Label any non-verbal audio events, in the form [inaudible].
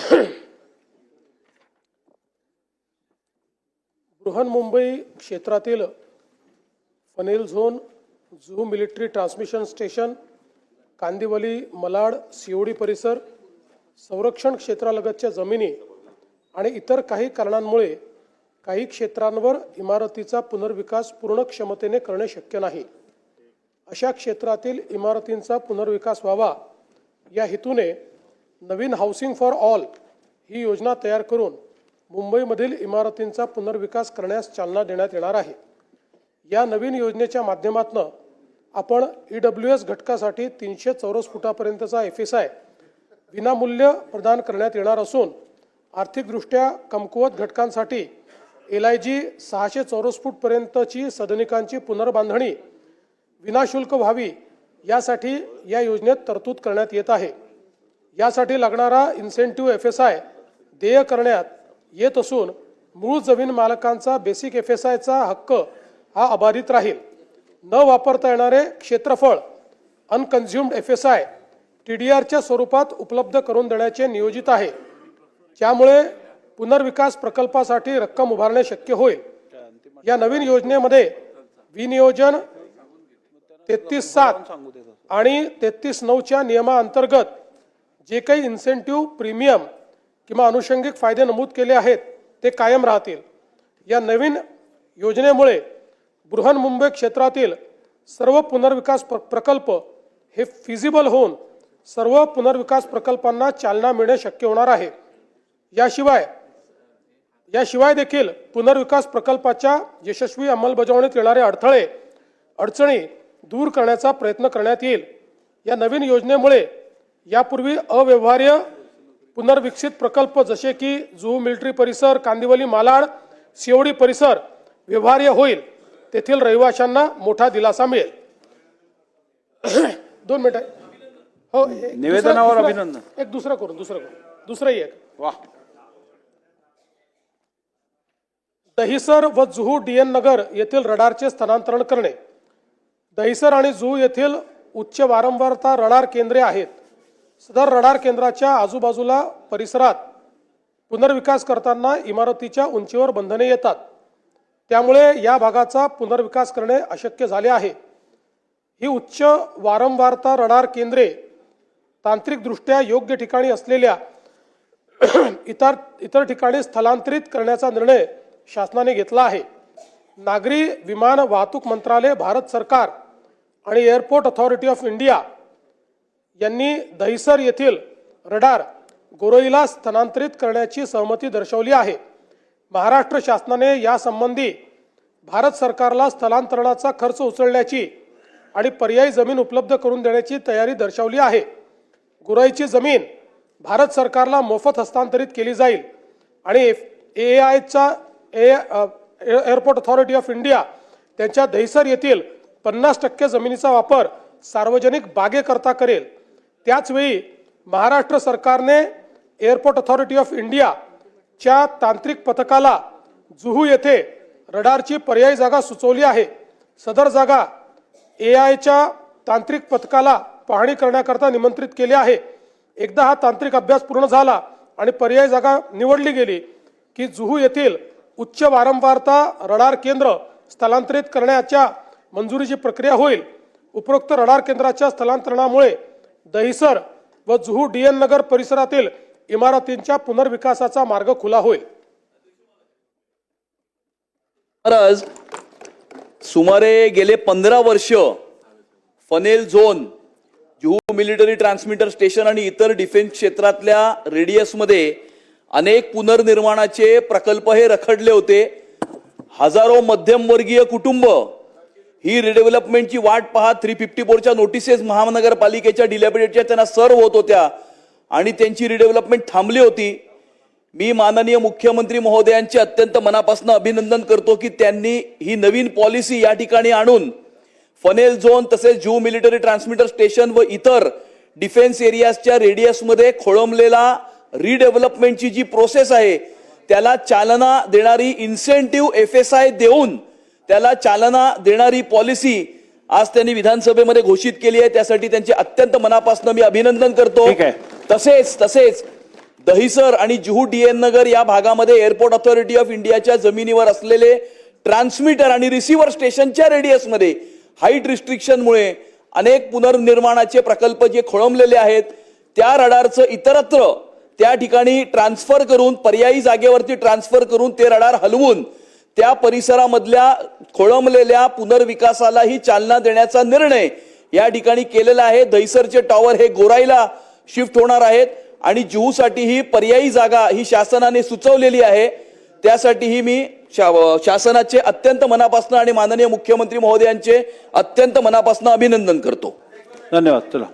[coughs] बृहन्मुंबई क्षेत्रातील funnel zone Juhu military transmission station Kandivali Malad COD परिसर संरक्षण क्षेत्रालगतच्या जमिनी आणि इतर काही कारणांमुळे काही क्षेत्रांवर इमारतीचा पुनर्विकास पूर्ण क्षमतेने करणे शक्य नाही. अशा क्षेत्रातील इमारतींचा पुनर्विकास व्हावा या हेतूने नवीन हाऊसिंग फॉर ऑल ही योजना तयार करून मुंबईमधील इमारतींचा पुनर्विकास करण्यास चालना देण्यात येणार आहे. या नवीन योजनेच्या माध्यमातून आपण ई डब्ल्यू एस घटकासाठी तीनशे चौरस फुटापर्यंतचा एफ एस आय विनामूल्य प्रदान करण्यात येणार असून आर्थिकदृष्ट्या कमकुवत घटकांसाठी एल आय जी सहाशे चौरस फूटपर्यंतची सदनिकांची पुनर्बांधणी विनाशुल्क व्हावी यासाठी या योजनेत तरतूद करण्यात येत आहे. यासाठी लागणारा इन्सेंटिव्ह एफ एस आय देय करण्यात येत असून मूळ जमीन मालकांचा बेसिक एफ एस आयचा हक्क हा अबाधित राहील. न वापरता येणारे क्षेत्रफळ unconsumed F S I T D आरच्या स्वरूपात उपलब्ध करून देण्याचे नियोजित आहे. त्यामुळे पुनर्विकास प्रकल्पासाठी रक्कम उभारणे शक्य होईल. या नवीन योजनेमध्ये विनियोजन तेहतीस सात आणि तेहतीस नऊच्या नियमाअंतर्गत जे काही इन्सेंटिव्ह प्रीमियम किंवा अनुषंगिक फायदे नमूद केले आहेत ते कायम राहतील. या नवीन योजनेमुळे बृहन्मुंबई क्षेत्रातील सर्व पुनर्विकास प्र- प्रकल्प हे फिजिबल होऊन सर्व पुनर्विकास प्रकल्पांना चालना मिळणे शक्य होणार आहे. याशिवाय याशिवाय देखील पुनर्विकास प्रकल्पाच्या यशस्वी अंमलबजावणीत येणारे अडथळे अडचणी दूर करण्याचा प्रयत्न करण्यात येईल. या नवीन योजनेमुळे यापूर्वी अव्यवहार्य पुनर्विकसित प्रकल्प जसे की जुहू मिलिटरी परिसर कांदिवली मालाड सिओडी परिसर व्यवहार्य होईल तेथील रहिवाशांना मोठा दिलासा मिळेल. [clears throat] दोन मिनिटं. हो एक दुसरं- निवेदनावर दुसरं- अभिनंदन. एक दुसरं करून दुसरं करून दुसरंही एक. वा दहिसर व जुहू डीएन नगर येथील रडारचे स्थलांतरण करणे. दहिसर आणि जुहू येथील उच्च वारंवारता रडार केंद्रे आहेत. सदर रडार केंद्राच्या आजूबाजूला परिसरात पुनर्विकास करताना इमारतीच्या उंचीवर बंधने येतात. त्यामुळे या भागाचा पुनर्विकास करणे अशक्य झाले आहे. ही उच्च वारंवारता रडार केंद्रे तांत्रिकदृष्ट्या योग्य ठिकाणी असलेल्या [clears throat] इतर इतर ठिकाणी स्थलांतरित करण्याचा निर्णय शासनाने घेतला आहे. नागरी विमान वाहतूक मंत्रालय भारत सरकार आणि एअरपोर्ट अथॉरिटी ऑफ इंडिया यांनी दहिसर येथील रडार गोरोईला स्थलांतरित करण्याची सहमती दर्शवली आहे. महाराष्ट्र शासनाने यासंबंधी भारत सरकारला स्थलांतरणाचा खर्च उचलण्याची आणि पर्यायी जमीन उपलब्ध करून देण्याची तयारी दर्शवली आहे. गुराईची जमीन भारत सरकारला मोफत हस्तांतरित केली जाईल आणि ए आयचा A airport authority of India त्यांच्या दहिसर येथील पन्नास टक्के जमिनीचा वापर सार्वजनिक बागेकरता करेल. त्याचवेळी महाराष्ट्र सरकारने एअरपोर्ट अथॉरिटी ऑफ इंडियाच्या तांत्रिक पथकाला जुहू येथे रडारची पर्यायी जागा सुचवली आहे. सदर जागा ए आयच्या तांत्रिक पथकाला पाहणी करण्याकरता निमंत्रित केले आहे. एकदा हा तांत्रिक अभ्यास पूर्ण झाला आणि पर्यायी जागा निवडली गेली की जुहू येथील उच्च वारंवारता रडार केंद्र स्थलांतरित करण्याच्या मंजुरीची प्रक्रिया होईल. उपरोक्त रडार केंद्राच्या स्थलांतरणामुळे दहिसर व जुहू डीएन नगर परिसरातील इमारतींच्या पुनर्विकासाचा मार्ग खुला होईल. महाराज सुमारे गेले पंधरा वर्ष funnel zone Juhu military transmitter station आणि इतर डिफेन्स क्षेत्रातल्या रेडियसमध्ये अनेक पुनर्निर्माणाचे प्रकल्प हे रखडले होते. हजारो मध्यमवर्गीय कुटुंब ही रिडेव्हलपमेंटची वाट पाहत थ्री फिफ्टी फोरच्या नोटिसेस महानगरपालिकेच्या डिलॅबिडेटच्या त्यांना सर्व होत होत्या. आणि त्यांची रिडेव्हलपमेंट थांबली होती. मी माननीय मुख्यमंत्री महोदयांचे अत्यंत मनापासून अभिनंदन करतो की त्यांनी ही नवीन पॉलिसी या ठिकाणी आणून फनेल झोन तसेच जू मिलिटरी ट्रान्समीटर स्टेशन व इतर डिफेन्स एरियाजच्या रेडियसमध्ये खोळंबलेला रिडेव्हलपमेंटची जी प्रोसेस आहे त्याला चालना देणारी इन्सेंटिव्ह एफ एस आय देऊन त्याला चालना देणारी पॉलिसी आज त्यांनी विधानसभेमध्ये घोषित केली आहे त्यासाठी त्यांचे अत्यंत मनापासून मी अभिनंदन करतो. तसेच तसेच दहिसर आणि जुहू डी एन नगर या भागामध्ये एअरपोर्ट ऑथॉरिटी ऑफ इंडियाच्या जमिनीवर असलेले ट्रान्समीटर आणि रिसिव्हर स्टेशनच्या रेडियसमध्ये हाईट रिस्ट्रिक्शनमुळे अनेक पुनर्निर्माणाचे प्रकल्प जे खोळंबलेले आहेत त्या रडारचं इतरत्र त्या ठिकाणी ट्रान्सफर करून पर्यायी जागेवरती ट्रान्सफर करून ते रडार हलवून त्या परिसरामधल्या खोळंबलेल्या पुनर्विकासालाही चालना देण्याचा निर्णय या ठिकाणी केलेला आहे. दहिसरचे टॉवर हे गोराईला शिफ्ट होणार आहेत आणि जुहूसाठी ही पर्यायी जागा ही शासनाने सुचवलेली आहे. त्यासाठीही मी शा- शासनाचे अत्यंत मनापासून आणि माननीय मुख्यमंत्री महोदयांचे अत्यंत मनापासून अभिनंदन करतो. धन्यवाद. चला.